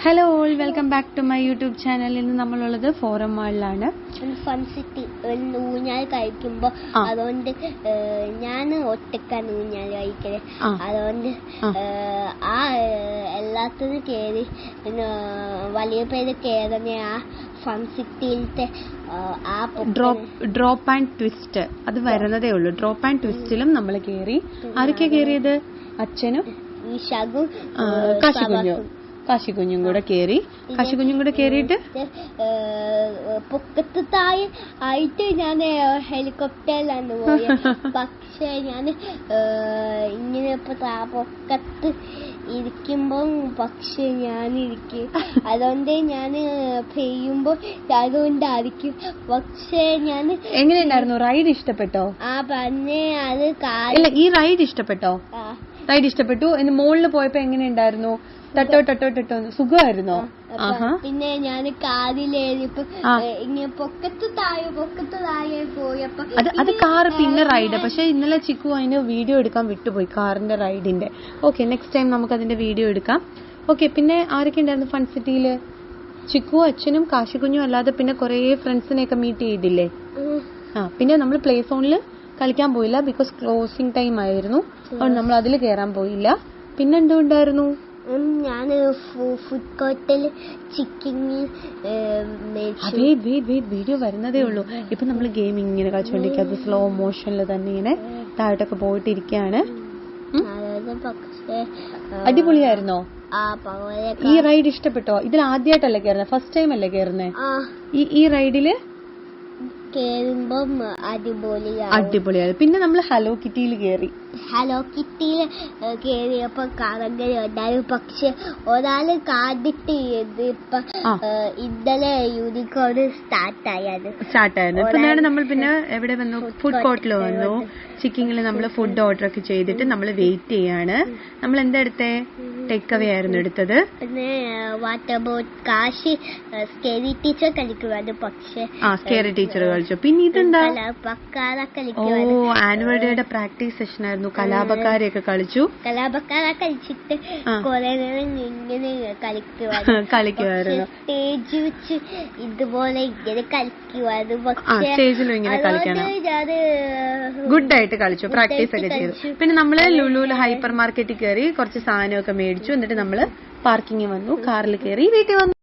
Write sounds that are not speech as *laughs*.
Hello all welcome back to my YouTube channel ഇന്ന് നമ്മളുള്ളത് forum മാളിലാണ് fun city ഊഞ്ഞാൽ കഴിക്കുമ്പോ. അതുകൊണ്ട് ഞാൻ ഒറ്റക്കാണ് ഊഞ്ഞാൽ കഴിക്കൽ. അതുകൊണ്ട് ആ. എല്ലാത്തിനും കയറി പിന്നെ വലിയ പേര് കയറുന്ന ആ ഫൺ സിറ്റിയിലത്തെ ആ ഡ്രോപ്പ് ഡ്രോപ്പ് ആൻഡ് ട്വിസ്റ്റ് അത് വരുന്നതേ ഉള്ളൂ. ഡ്രോപ്പ് ആൻഡ് ട്വിസ്റ്റിലും നമ്മൾ കയറി ആരൊക്കെ കയറിയത് അച്ഛനും ഈ ശകും കാശിക്കുഞ്ഞും കൂടെ കയറി കാശിക്കുഞ്ഞും കൂടെ കയറിയിട്ട് പൊക്കത്ത് താഴെ ആയിട്ട് ഞാൻ ഹെലികോപ്റ്ററിലാണ് പോയത് *laughs* പക്ഷേ ഞാൻ ഇങ്ങനെ ഇപ്പൊ പൊക്കത്ത് ഇരിക്കുമ്പോൾ പക്ഷെ ഞാൻ ഇരിക്കും. *laughs* അതുകൊണ്ട് ഞാൻ പെയ്യുമ്പോൾ അതുകൊണ്ടായിരിക്കും. പക്ഷേ ഞാൻ എങ്ങനെയുണ്ടായിരുന്നു? റൈഡ് ഇഷ്ടപ്പെട്ടോ? ആ പറഞ്ഞേ അത് ഈ റൈഡ് ഇഷ്ടപ്പെട്ടോ? ആ, റൈഡ് ഇഷ്ടപ്പെട്ടു. ഇനി മുകളിൽ പോയപ്പോ എങ്ങനെ ഉണ്ടായിരുന്നു ടട്ടോ ടട്ടോ സുഖമായിരുന്നോ? അപ്പൊ ആഹാ. പിന്നെ ഞാൻ ഇങ്ങനെ പൊക്കത്ത് താഴെ പൊക്കത്ത് താഴെ പോയപ്പോ അത് അത് കാറ് പിന്നെ റൈഡ് പക്ഷെ ഇന്നലെ ചിക്കു അതിന് വീഡിയോ എടുക്കാൻ വിട്ടുപോയി കാറിന്റെ റൈഡിന്റെ ഓക്കെ നെക്സ്റ്റ് ടൈം നമുക്ക് അതിന്റെ വീഡിയോ എടുക്കാം. ഓക്കെ പിന്നെ ആരൊക്കെ ഉണ്ടായിരുന്നു ഫൺ സിറ്റിയിൽ ചിക്കു അച്ഛനും കാശിക്കുഞ്ഞും അല്ലാതെ പിന്നെ കുറേ ഫ്രണ്ട്സിനെയൊക്കെ മീറ്റ് ചെയ്തില്ലേ? ആ പിന്നെ നമ്മൾ പ്ലേ സോണിൽ കളിക്കാൻ പോയില്ല ബിക്കോസ് ക്ലോസിംഗ് ടൈം ആയിരുന്നു. അതുകൊണ്ട് നമ്മൾ അതിൽ കയറാൻ പോയില്ല. പിന്നെ എന്തുകൊണ്ടായിരുന്നു? ഞാൻ ഫുഡ് കോർട്ടിൽ ചിക്കൻ മേടിച്ചു അതേ വെയിറ്റ് വെയിറ്റ് വീഡിയോ വരുന്നതേ ഉള്ളൂ. ഇപ്പൊ നമ്മൾ ഗെയിം ഇങ്ങനെ കളിച്ചുകൊണ്ടിരിക്കുക അത് സ്ലോ മോഷനിൽ തന്നെ ഇങ്ങനെ താഴോട്ടൊക്കെ പോയിട്ടിരിക്കുകയാണ് പക്ഷേ അടിപൊളിയായിരുന്നോ? ഈ റൈഡ് ഇഷ്ടപ്പെട്ടോ? ഇതിൽ ആദ്യമായിട്ടല്ലേ കയറുന്നത് ഫസ്റ്റ് ടൈം അല്ലേ കയറുന്നത് ഈ ഈ റൈഡിൽ കേറുമ്പം അടിപൊളിയാണ് അടിപൊളിയാണ് പിന്നെ നമ്മൾ ഹലോ കിറ്റിയിൽ കേറി. ഹലോ കിറ്റിയിൽ കേറിയപ്പോ കറങ്ങൽ ഉണ്ടായിരുന്നു. പക്ഷെ ഒരാൾ കാണിട്ട് ഇപ്പൊ ഇന്നലെ യൂണിക്കോൺ സ്റ്റാർട്ട് ആയത് സ്റ്റാർട്ടായിരുന്നു ഇപ്പൊ നേരെ നമ്മൾ പിന്നെ എവിടെ വന്നു? ഫുഡ് കോർട്ടിൽ വന്നു. ചിക്കിങ്ങിൽ നമ്മൾ ഫുഡ് ഓർഡർ ഒക്കെ ചെയ്തിട്ട് നമ്മൾ വെയിറ്റ് ചെയ്യാണ്. നമ്മൾ എന്താ എടുത്തേ? ടേക്ക് അവേ ആയിരുന്നു എടുത്തത്. പിന്നെ വാട്ടർ ബോട്ട് കാശി സ്കേരി ടീച്ചർ കളിക്കുവാണ് പക്ഷെ ആ ടീച്ചർ കളിച്ചു പിന്നെ ഇതെന്താ? ഓ ആനുവൽ ഡേയുടെ പ്രാക്ടീസ് സെഷൻ ആയിരുന്നു കലാപക്കാരെയൊക്കെ കളിച്ചു. കലാപക്കാര കളിച്ചിട്ട് ആ. കുറെ നേരം ഇങ്ങനെ കളിക്കുവാണ് കളിക്കുമായിരുന്നു *laughs* സ്റ്റേജ് വെച്ച് ഇതുപോലെ ഇങ്ങനെ പക്ഷെ സ്റ്റേജിലും ഇങ്ങനെ കളിക്കണം ഗുഡ് ആയിട്ട് കളിച്ചു പ്രാക്ടീസ് ഒക്കെ ചെയ്തു. പിന്നെ നമ്മൾ ലുലുവിൽ ഹൈപ്പർ മാർക്കറ്റിൽ കയറി കുറച്ച് സാധനമൊക്കെ മേടിച്ചു. എന്നിട്ട് നമ്മൾ പാർക്കിങ്ങിൽ വന്നു കാറിൽ കയറി വീട്ടിൽ വന്നു.